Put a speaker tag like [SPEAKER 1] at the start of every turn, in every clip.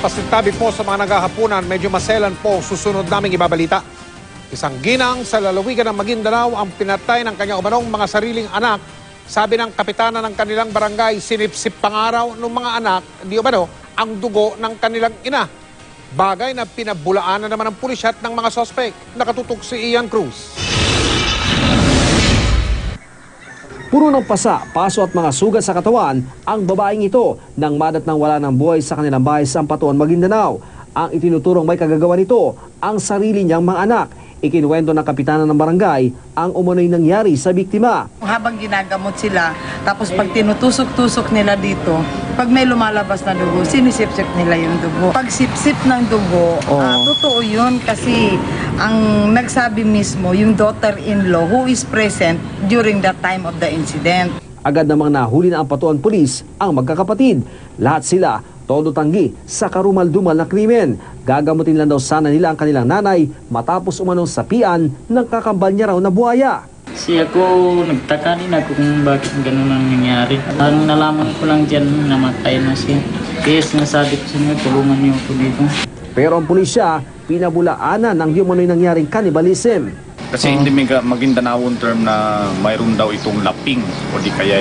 [SPEAKER 1] Pasintabi po sa mga naghahapunan, medyo maselan po susunod naming ibabalita. Isang ginang sa lalawigan ng Maguindanao ang pinatay ng kanyang umanong mga sariling anak. Sabi ng kapitana ng kanilang barangay, sinipsip pangaraw ng mga anak, di umano, ang dugo ng kanilang ina. Bagay na pinabulaanan naman ng pulisya at ng mga sospek. Nakatutok si Ian Cruz.
[SPEAKER 2] Puro ng pasa, paso at mga sugat sa katawan ang babaeng ito nang madat ng wala ng buhay sa kanilang bahay sa Ampatuan, Maguindanao. Ang itinuturong may kagagawa nito, ang sarili niyang mga anak. Ikinuwento ng kapitana ng barangay ang umunoy nangyari sa biktima.
[SPEAKER 3] habang ginagamot sila, tapos pag tinutusok-tusok nila dito, pag may lumalabas na dugo, sinisip-sip nila yung dugo. Pag sip-sip ng dugo, ah, totoo yun kasi ang nagsabi mismo, yung daughter-in-law who is present during that time of the incident.
[SPEAKER 2] Agad namang nahuli na ang patuan pulis ang magkakapatid. Lahat sila todo tanggi sa karumal-dumal na krimen. Gagamutin lang daw sana nila ang kanilang nanay matapos umanong sapian ng kakambal niya raw na buhaya.
[SPEAKER 4] Kasi ako, nagtaka din ako kung bakit ganun ang nangyari. Ang nalaman ko lang dyan, namatay na siya. Kaya sinasabi ko sa inyo, tulungan niyo ako dito.
[SPEAKER 2] Pero ang pulisya, pinabulaanan ng di umano'y nangyaring cannibalism.
[SPEAKER 5] Kasi hindi may ka- Maguindanaon term na mayroon daw itong laping o di kaya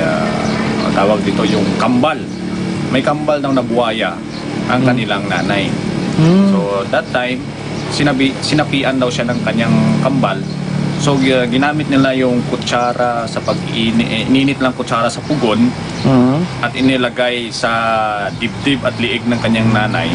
[SPEAKER 5] uh, tawag dito yung kambal. May kambal daw na buhaya ang kanilang nanay. So that time, sinabi, sinapian daw siya ng kanyang kambal. So gi- ginamit nila yung kutsara sa pag ininit lang kutsara sa pugon at inilagay sa dibdib at liig ng kanyang nanay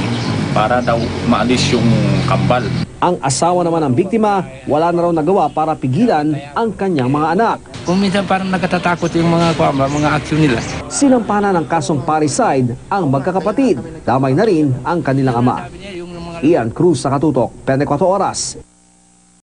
[SPEAKER 5] para daw maalis yung kambal.
[SPEAKER 2] Ang asawa naman ng biktima, wala na raw nagawa para pigilan ang kanyang mga anak.
[SPEAKER 6] Kung minsan parang nakatatakot yung mga kuwamba, mga aksyon nila.
[SPEAKER 2] Sinampanan ng kasong parricide ang magkakapatid. Damay na rin ang kanilang ama. Ian Cruz sa Katutok, 24 Oras.